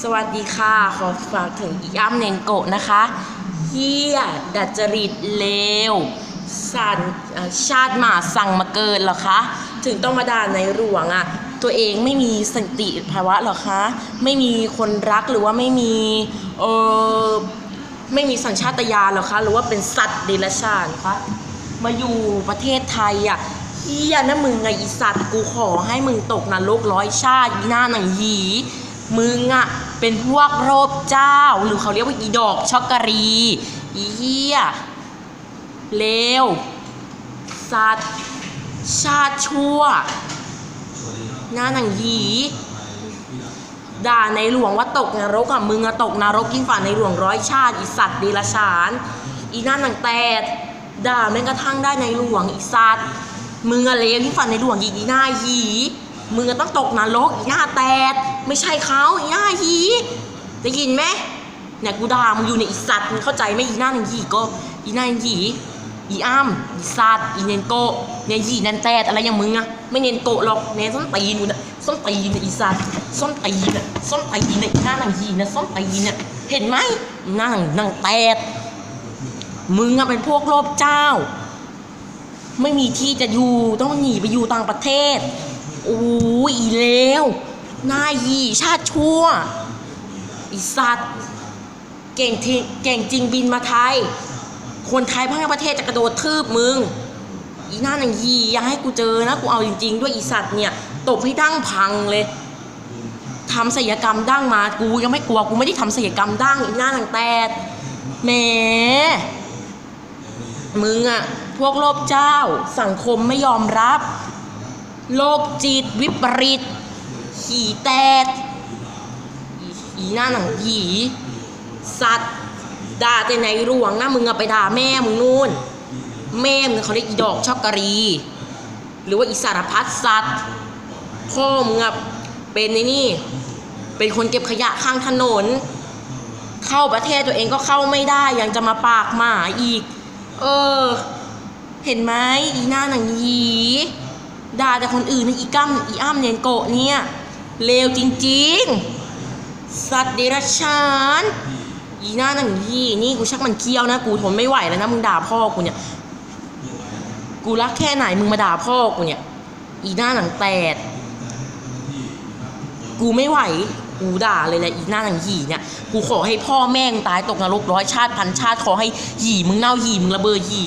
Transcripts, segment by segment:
สวัสดีค่ะ ขอฝากถึงอีอ้ำเนนโกะนะคะเฮียดัดจริตเลวสันชาติหมาสั่งมาเกินเหรอคะ ถึงต้องมาด่าในหลวงอะ่ะ ตัวเองไม่มีสติภาวะหรอคะ ไม่มีคนรักหรือว่าไม่มีเออไม่มีสัญชาตญาณหรอคะ หรือว่าเป็นสัตว์เดรัจฉานคะมาอยู่ประเทศไทยอะเฮียนะมึงไงอีสัตว์กูขอให้มึงตกนรกร้อยชาติอีหน้าหนังหี มึงอะเป็นพวกโรบเจ้า หรือเขาเรียกว่าอีดอกช็อกกะรีอีเฮียเลวสัตว์ชาติชั่ว หน้าหนังหีด่าในหลวงว่าตกนรกอะมึงอะตกนรกยิ่งฝ่าในหลวงร้อยชาติอีสัตว์เดรัจฉานอีหน้าหนังแตดด่าแม้กระทั่งได้ในหลวงอีสัตว์มึงอะเลวยิ่งฝ่าในหลวงอีอีหน้าหี มึงอะต้องตกนรกอีหน้าแตดไม่ใช่เขาอีหน้าหีได้ยินไหมเนี่ยกูด่ามึงอยู่ในยอีสัตว์มึงเข้าใจไหมอีหน้าหนังหีก็อีหน้าหนังหีอีอ้ำอีสัตว์อีเนนโกะเนี่ยหีนันแตดอะไรอย่างมึงอะไม่เนนโกะหรอกเนนส้นตีนอยู่นะส้นตีนน่ะอีสัตว์ส้นตีนน่ะส้นตีนน่ะอีหน้าหนังหีนะส้นตีนน่ะเห็นไหมหน้าหนังหนังแตดมึงอะเป็นพวกโลภเจ้า ไม่มีที่จะอยู่ต้องหนีไปอยู่ต่างประเทศ โอ้ยอีเลวนายีชาติชั่ว อีสัตว์ เก่งทิเก่งจริงบินมาไทย คนไทยทั้งประเทศจะกระโดดทืบมึง อีหน้าหนังยีอย่าให้กูเจอนะ กูเอาจริง ๆ ด้วยอีสัตว์เนี่ย ตบให้ดั้งพังเลยทำศัลยกรรมดั้งมา กูยังไม่กลัว กูไม่ได้ทำศัลยกรรมดั้งอีหน้าหนังแตดแหมมึงอะพวกโลภเจ้าสังคมไม่ยอมรับ โลภจิตวิปริต ขี่แตดอีอีหน้าหนังผีสัตว์ด่าแต่ในหลวงนะมึงอะไปด่าแม่มึงนู่น แม่มึงเขาเรียกอีดอกชอบกะรี หรือว่าอีสารพัดสัตว์ พ่อมึงอะเป็นในนี่ เป็นคนเก็บขยะข้างถนน เข้าประเทศตัวเองก็เข้าไม่ได้ยังจะมาปากหมาอีก เออ เห็นไหมอีหน้าหนังยี ด่าแต่คนอื่นนอีกั้มอีอ้ำเนียนโกะเนี่ยเลวจริงๆ สัตว์เดรัจฉานอีหน้าหนังยี่นี่กูชักมันเคี้ยวนะ กูทนไม่ไหวแล้วนะมึงด่าพ่อกูเนี่ย กูรักแค่ไหนมึงมาด่าพ่อกูเนี่ย อีหน้าหนังแตด กูไม่ไหว กูด่าเลยแหละอีหน้าหนังหี่เนี่ย กูขอให้พ่อแม่งตายตกนรกร้อยชาติพันชาติขอให้หี่มึงเน่าหี่มึงระเบิดหี่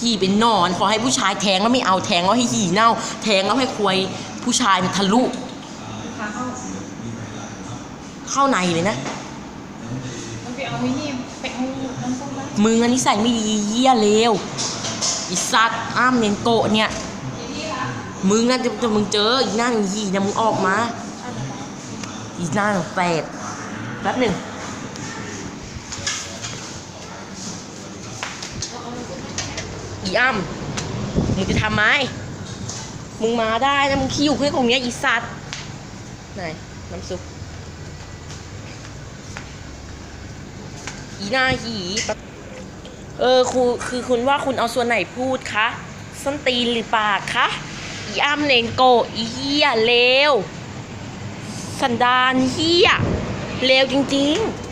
หีเป็นหนอน ขอให้ผู้ชายแทงแล้วไม่เอาแทงแล้วให้หีเน่า แทงแล้วให้ควยผู้ชายมันทะลุเข้าในเลยนะมันไปเอาไว้นี่ไปเอาน้ำส้มบ้างมึงอันนี้ใส่ไม่ดีเยี่ยเลวอีสัตว์อ้ามเนนโกะเนี่ย มึงน่าจะจะมึงเจออีหน้าหนังหีเนี่ยมึงออกมา อีหน้าหนังแปดแป๊บหนึ่ง อีอ้ำมึงจะทำไหมมึงมาได้นะมึงขี้อยู่แค่ตรงเนี้ยอีสัตว์ไหนน้ำซุปอีหน้าหีเออครูคือคุณว่าคุณเอาส่วนไหนพูดคะส้นตีนหรือปากคะอีอ้ำเลนโกอีเหี้ยเลวสันดานเหี้ยเลวจริง ๆ